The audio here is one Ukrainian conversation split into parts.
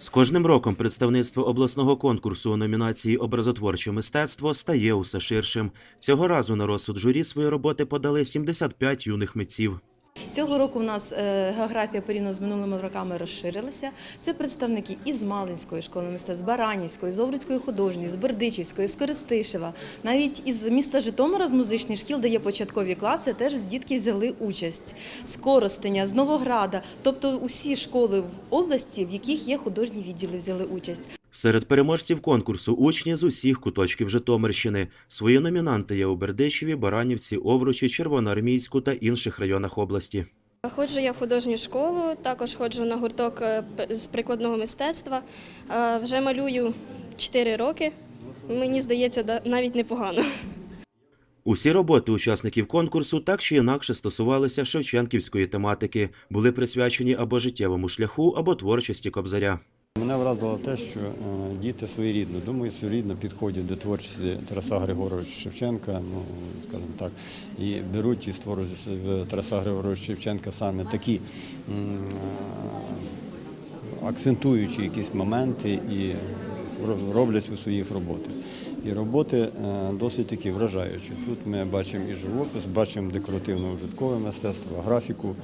З кожним роком представництво обласного конкурсу у номінації Образотворче мистецтво стає усе ширшим. Цього разу на розсуд журі свої роботи подали 75 юних митців. Цього року в нас е, географія порівняно з минулими роками розширилася. Це представники із Малинської школи мистецтв, Баранівської, з Овруцької художньої, з Бердичівської, з Користишева. Навіть із міста Житомира, з музичних шкіл, де є початкові класи, теж дітки взяли участь. З Коростеня, з Новограда. Тобто усі школи в області, в яких є художні відділи, взяли участь. Серед переможців конкурсу учні з усіх куточків Житомирщини. Свої номінанти є у Бердичеві, Баранівці, Овручі, Червоноармійську та інших районах області. Ходжу я в художню школу, також ходжу на гурток е, з прикладного мистецтва. Е, Вже малюю 4 роки. Мені здається, навіть непогано. Усі роботи учасників конкурсу так чи інакше стосувалися шевченківської тематики, були присвячені або життєвому шляху, або творчості кобзаря. Мене вразило те, що е, діти своєрідно, думаю, своєрідно підходять до творчості Тараса Григоровича Шевченка, ну скажімо так, і беруть і створюють Тараса Григоровича Шевченка саме такі е, акцентуючі якісь моменти і роблять у своїх роботах. І роботи е, досить такі вражаючі. Тут ми бачимо і живопис, бачимо декоративно-ужиткове мистецтво, графіку.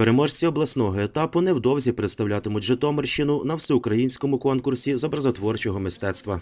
Переможці обласного етапу невдовзі представлятимуть Житомирщину на всеукраїнському конкурсі образотворчого мистецтва.